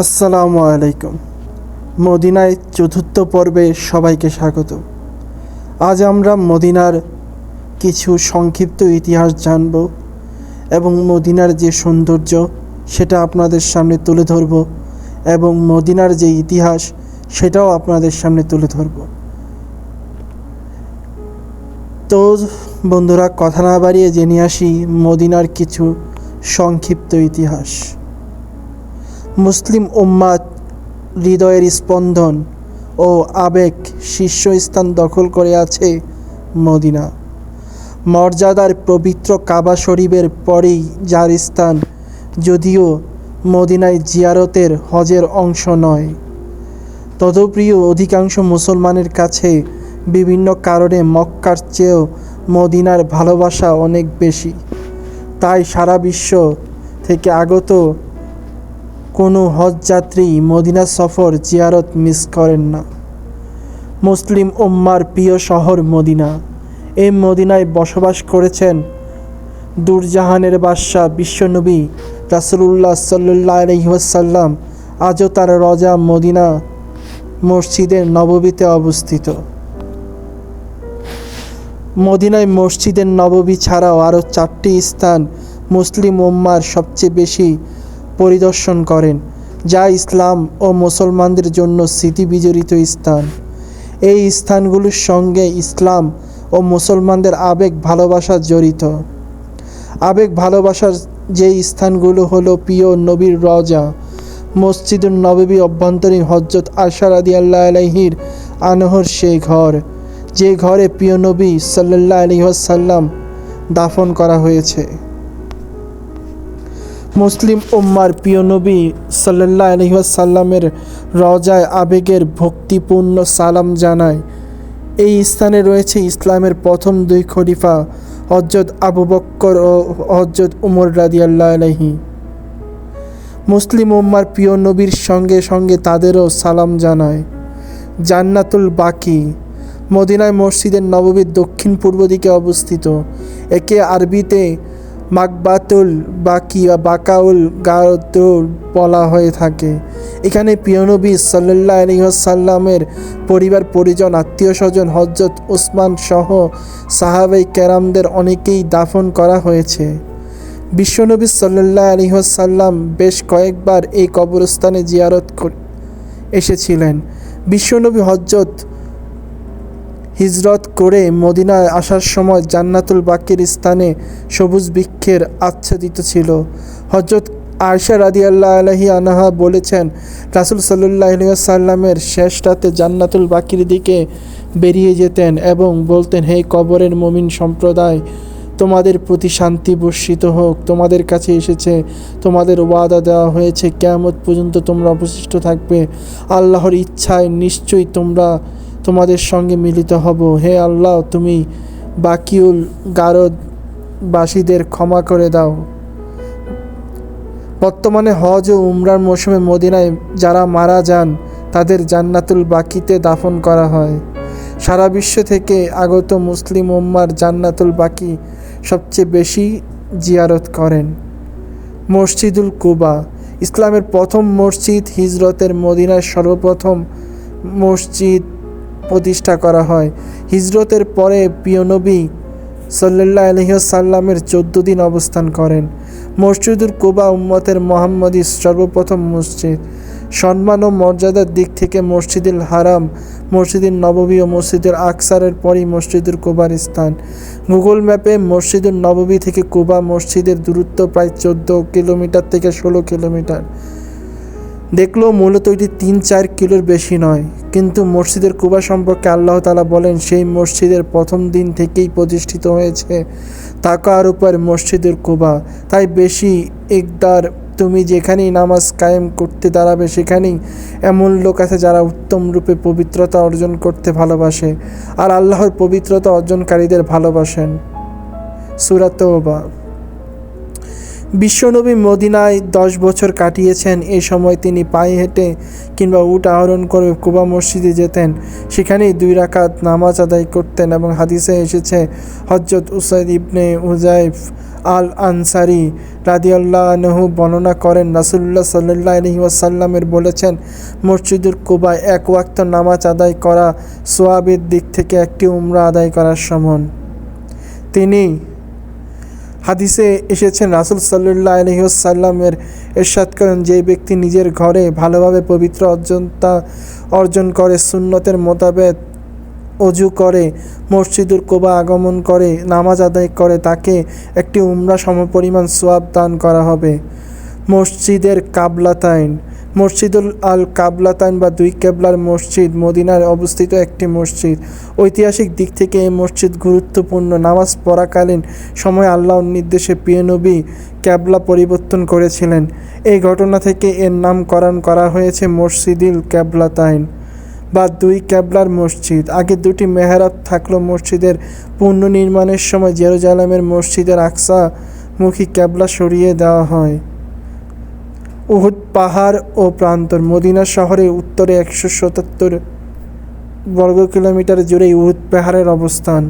আসসালামু আলাইকুম। মদিনায় চতুর্থ পর্বে সবাইকে স্বাগত। আজ আমরা মদিনার কিছু সংক্ষিপ্ত ইতিহাস জানব এবং মদিনার যে সৌন্দর্য, সেটা আপনাদের সামনে তুলে ধরব এবং মদিনার যে ইতিহাস, সেটাও আপনাদের সামনে তুলে ধরব। তো বন্ধুরা, কথা না বাড়িয়ে জেনে আসি মদিনার কিছু সংক্ষিপ্ত ইতিহাস। মুসলিম উম্মাদ হৃদয়ের স্পন্দন ও আবেগ শীর্ষস্থান দখল করে আছে মদিনা। মর্যাদার পবিত্র কাবা শরীফের পরেই যার স্থান যদিও মদিনায় জিয়ারতের হজের অংশ নয়। তদপ্রিয় অধিকাংশ মুসলমানের কাছে বিভিন্ন কারণে মক্কার চেয়েও মদিনার ভালোবাসা অনেক বেশি। তাই সারা বিশ্ব থেকে আগত কোনো হজযাত্রী মদিনা সফর জিয়ারত মিস করেন না। মুসলিম উম্মার প্রিয় শহর মদিনা। এই মদিনায় বসবাস করেছেন দূরজাহানের বাদশাহ বিশ্বনবী রাসুলুল্লাহ সাল্লাহ আলহিহাসাল্লাম আজও তার রজা মদিনা মসজিদের নববীতে অবস্থিত। মদিনায় মসজিদের নববী ছাড়াও আরও চারটি স্থান মুসলিম উম্মার সবচেয়ে বেশি পরিদর্শন করেন, যা ইসলাম ও মুসলমানদের জন্য স্মৃতিবিজড়িত স্থান। এই স্থানগুলোর সঙ্গে ইসলাম ও মুসলমানদের আবেগ ভালোবাসা জড়িত। আবেগ ভালোবাসার যে স্থানগুলো হলো প্রিয় নবীর রজা মসজিদুল নববী অভ্যন্তরীণ হজরত আশার আদি আল্লাহ আলহির আনহর সেই ঘর, যে ঘরে প্রিয় নবী সাল্লাহ আলহিহাসাল্লাম দাফন করা হয়েছে। মুসলিম উম্মার প্রিয় নবী সাল্লাহ আলহিহাসাল্লামের রজায় আবেগের ভক্তিপূর্ণ সালাম জানায়। এই স্থানে রয়েছে ইসলামের প্রথম দুই খলিফা হজরত আবু বক্কর ও হজরত উমর রাদি আল্লাহ আলহি মুসলিম উম্মার প্রিয় নবীর সঙ্গে সঙ্গে তাদেরও সালাম জানায়। জান্নাতুল বাকি, মদিনায় মসজিদের নববীর দক্ষিণ পূর্ব দিকে অবস্থিত। একে আরবিতে মাকবাতুল বাকি বা বাকাউল গারতুল বলা হয়ে থাকে। এখানে পিয়নবী সাল্লাহ আলহিহাসাল্লামের পরিবার, পরিজন আত্মীয় স্বজন হজরত ওসমান সহ সাহাবাই ক্যারামদের অনেকেই দাফন করা হয়েছে। বিশ্বনবী সাল্লাহ আলহিহাসাল্লাম বেশ কয়েকবার এই কবরস্থানে জিয়ারত এসেছিলেন। বিশ্বনবী হজরত হিজরত করে মদিনায় আসার সময় জান্নাতুল বাকির স্থানে সবুজ বৃক্ষের আচ্ছাদিত ছিল। হজরত আয়সা রাদি আল্লাহ আলহি আনাহা বলেছেন, রাসুল সাল্লাহ সাল্লামের শেষ রাতে জান্নাতুল বাকির দিকে বেরিয়ে যেতেন এবং বলতেন, হে কবরের মমিন সম্প্রদায়, তোমাদের প্রতি শান্তি বর্ষিত হোক, তোমাদের কাছে এসেছে, তোমাদের ওয়াদা দেওয়া হয়েছে, কেয়ামত পর্যন্ত তোমরা অবশিষ্ট থাকবে। আল্লাহর ইচ্ছায় নিশ্চয়ই তোমরা তোমাদের সঙ্গে মিলিত হব। হে আল্লাহ, তুমি বাকিউল গারদবাসীদের ক্ষমা করে দাও। বর্তমানে হজ ও উমরার মৌসুমে মদিনায় যারা মারা যান, তাদের জান্নাতুল বাকিতে দাফন করা হয়। সারা বিশ্ব থেকে আগত মুসলিম উম্মার জান্নাতুল বাকি সবচেয়ে বেশি জিয়ারত করেন। মসজিদুল কুবা, ইসলামের প্রথম মসজিদ হিজরতের মদিনার সর্বপ্রথম মসজিদ প্রতিষ্ঠা করা হয়। হিজরতের পরে পিয়নবী সাল্লাহ আলহিসাল্লামের চোদ্দ দিন অবস্থান করেন। মসজিদুল কুবা উম্মতের মোহাম্মদী সর্বপ্রথম মসজিদ। সম্মান ও মর্যাদার দিক থেকে মসজিদুল হারাম, মসজিদুল নববী ও মসজিদুল আকসারের পরই মসজিদুল কুবার স্থান। গুগল ম্যাপে মসজিদুল নববী থেকে কুবা মসজিদের দূরত্ব প্রায় চোদ্দ কিলোমিটার থেকে ষোলো কিলোমিটার। দেখল মূলত এটি তিন চার কিলোর বেশি নয়। কিন্তু মসজিদের কুবা সম্পর্কে আল্লাহ তালা বলেন, সেই মসজিদের প্রথম দিন থেকেই প্রতিষ্ঠিত হয়েছে তাকার উপর মসজিদের কুবা। তাই বেশি একদার তুমি যেখানেই নামাজ কায়েম করতে দাঁড়াবে সেখানেই এমন লোক আছে যারা উত্তম রূপে পবিত্রতা অর্জন করতে ভালোবাসে আর আল্লাহর পবিত্রতা অর্জনকারীদের ভালোবাসেন। সুরাতবা বিশ্বনবী মদিনায় দশ বছর কাটিয়েছেন। এই সময় তিনি পায়ে হেঁটে কিংবা উট আহরণ করে কুবা মসজিদে যেতেন। সেখানেই দুই রাকাত নামাজ আদায় করতেন এবং হাদিসে এসেছে হজরত উসাইদ ইবনে উজাইফ আল আনসারি রাদিয়াল্লাহু বর্ণনা করেন রাসুল্লাহ সাল্লাহ আলহি ওয়াসাল্লামের বলেছেন মসজিদুর কুবায় এক ওয়াক্ত নামাজ আদায় করা সোয়াবের দিক থেকে একটি উমরা আদায় করার সমন। তিনি হাদিসে এসেছেন, রাসুল সাল্লাহ আলহিউসাল্লামের এরশাদ করেন, যে ব্যক্তি নিজের ঘরে ভালোভাবে পবিত্র অর্জনতা অর্জন করে, সুন্নতের মোতাবেক অজু করে মসজিদুর কোবা আগমন করে, নামাজ আদায় করে, তাকে একটি উমরা সমপরিমাণ সোয়াব দান করা হবে। মসজিদের কাবলাতাইন মসজিদুল আল কাবলাতাইন বা দুই কেবলার মসজিদ, মদিনায় অবস্থিত একটি মসজিদ। ঐতিহাসিক দিক থেকে এই মসজিদ গুরুত্বপূর্ণ। নামাজ পড়াকালীন সময় আল্লাহর নির্দেশে পিয়নবী ক্যাবলা পরিবর্তন করেছিলেন। এই ঘটনা থেকে এর নামকরণ করা হয়েছে মসজিদুল ক্যাবলাতাইন বা দুই ক্যাবলার মসজিদ। আগে দুটি মেহরাব থাকল মসজিদের পুনর্নির্মাণের সময়। জেরুজালামের মসজিদের আকসা মুখী ক্যাবলা সরিয়ে দেওয়া হয়। উহুদ পাহাড় ও প্রান্তর মদিনা শহরে উত্তরে একশো সতাত্তর বর্গ কিলোমিটার জুড়ে উহুদ পাহাড়ের অবস্থান।